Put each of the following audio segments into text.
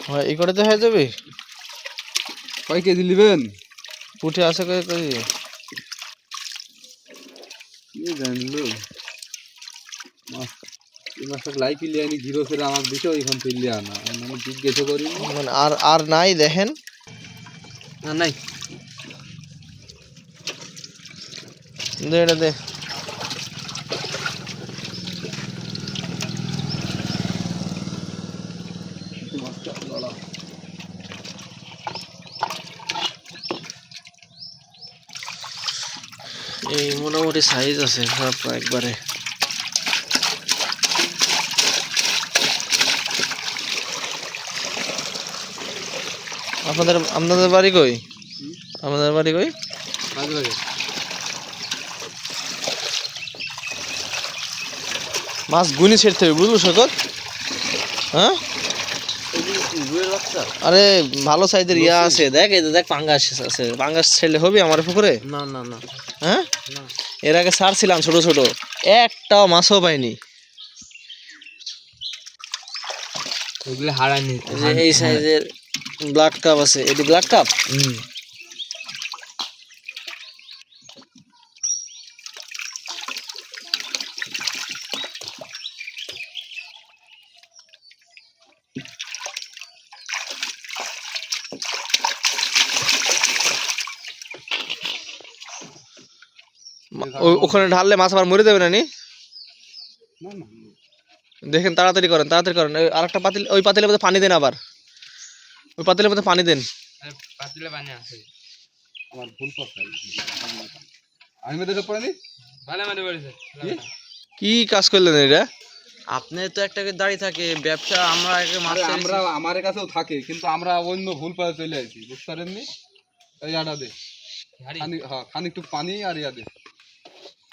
হয় এই করেতে হয়ে যাবে? কয় কেজি নেবেন? পুঠে আছে কই কই কি জানলো? করি মানে আর আর নাই দেখেন? না নাই। দে এটা দে। এই মোটামুটি সাইজ আছে সব একবারে। আপনাদের আপনাদের বাড়ি কই? আপনাদের বাড়ি কই? মাছ গুনি ছেড়তে হবে বুঝলো সৈকত হ্যাঁ? আরে ভালো সাইজের ইয়া আছে। দেখ এই দেখ পাঙ্গাস আছে। পাঙ্গাস ছেড়লে হবে আমার পুকুরে? না না না। হ্যাঁ? এর আগে ছাড়ছিলাম ছোট ছোট। একটাও মাছও পাইনি। ওগুলো হারানি এই সাইজের ব্লাড কাপ আছে। এটি ব্লাড কাপ হুম। ওখানে ঢাললে মাছ আবার মরে যাবে না নি দেখেন তাড়াতাড়ি করেন তাড়াতাড়ি করেন। ওই আরেকটা পাতিল ওই পাতিলের মধ্যে পানি দেন আবার। ওই পাতিলের মধ্যে পানি দেন। পাতিলে পানি আছে। আমার ভুল আমি মেয়েদের পড়ে নি ভালো মানে বলেছে। কি? কাজ করলেন এটা আপনি তো একটা দাঁড়িয়ে থাকে ব্যবসা আমরা একটা মাছ আমরা আমার কাছেও থাকে কিন্তু আমরা অন্য ভুল পায়ে চলে আসি বুঝতে পারেননি? এই আটা দে। খানি হ্যাঁ খানিকটু পানি আর ইয়া দে।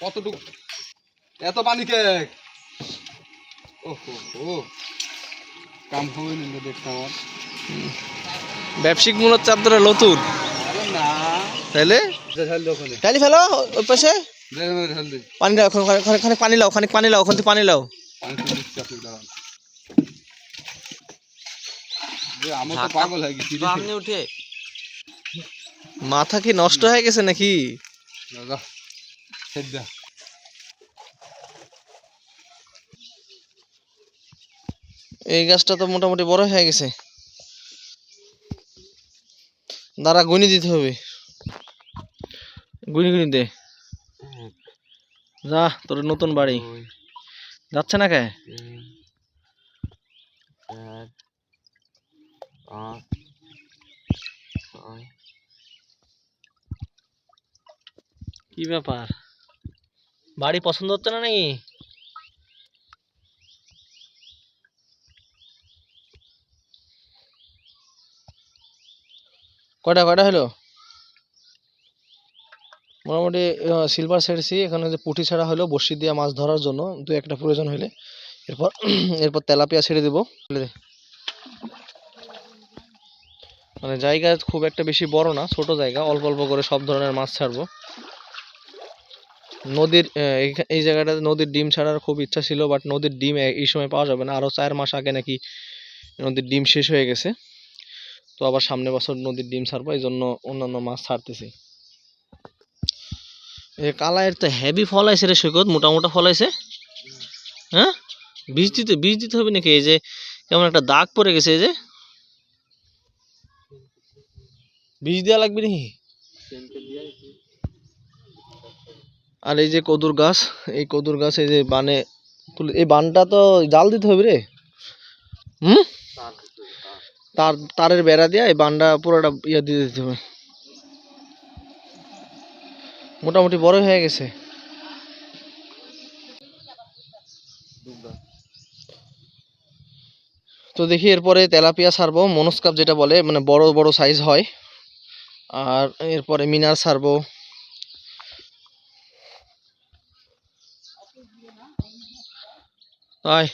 কতটুক? এত পানি কে? ও হো। হো কাম হবে না দেখতে আমার ব্যবসায়িক মূলত চাপ ধরে তাইলে? ফেলো ওই পাশে। দে পানি দাও ওখানে পানি লাও ওখানে পানি লাও ওখান থেকে পানি লাও। মাথা কি নষ্ট হয়ে গেছে নাকি? যা, এই গাছটা তো মোটামুটি বড় হয়ে গেছে। দাঁড়া গুনি দিতে হবে। গুনি গুনি দে। যা তোর নতুন বাড়ি। যাচ্ছে না কে? কি ব্যাপার? বাড়ি পছন্দ হচ্ছে না নাকি? কয়টা কয়টা হলো? মোটামুটি সিলভার সেটসি এখানে যে পুঁটি ছাড়া হলো, বড়শি দিয়ে মাছ ধরার জন্য। দু একটা প্রয়োজন হলে। এরপর এরপর তেলাপিয়া ছেড়ে দেবো। মানে জায়গা খুব একটা বেশি বড় না, ছোট জায়গা। অল্প অল্প করে সব ধরনের মাছ ছাড়বো। নদীর এই জায়গাটাতে নদীর ডিম ছাড়ার খুব ইচ্ছা ছিল বাট নদীর ডিম এই সময় পাওয়া যাবে না। আরও চার মাস আগে নাকি নদীর ডিম শেষ হয়ে গেছে। তো আবার সামনে বছর নদীর ডিম ছাড়বো, এই জন্য অন্যান্য মাছ ছাড়তেছি। কালায়ের তো হেভি ফল আছে রে সৈকত মোটা মোটা ফল আছে হ্যাঁ? বীজ দিতে বীজ দিতে হবে নাকি? এই যে, কেমন একটা দাগ পড়ে গেছে, এই যে। বীজ দেওয়া লাগবে নাকি? আর এই যে কদুর গাছ, এই কদুর গাছ এই যে বানে এই বানটা তো জাল দিতে হবে রে। হুম? তার তারের বেড়া দিয়ে এই বানটা পুরোটা ইয়ে দিয়ে দিতে হবে। মোটামুটি বড় হয়ে গেছে। তো দেখি এরপরে তেলাপিয়া ছাড়বো মনস্কাপ যেটা বলে মানে বড় বড় সাইজ হয়। আর এরপরে মিনার ছাড়বো Bye.